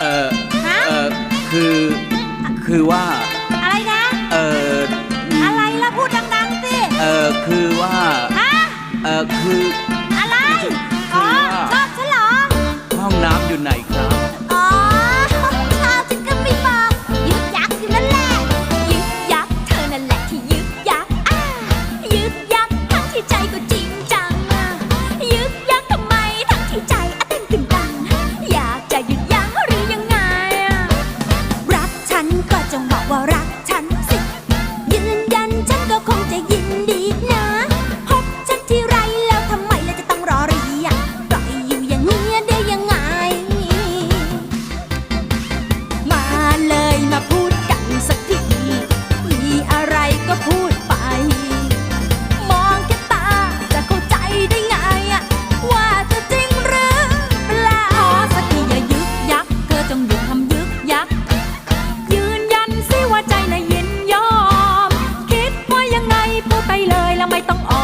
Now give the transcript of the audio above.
เออเออคือ คือว่า อะไรนะ เอออะไรล่ะพูดดังๆสิ เออคือว่า ฮะ เออคือ ไม่ต้องอ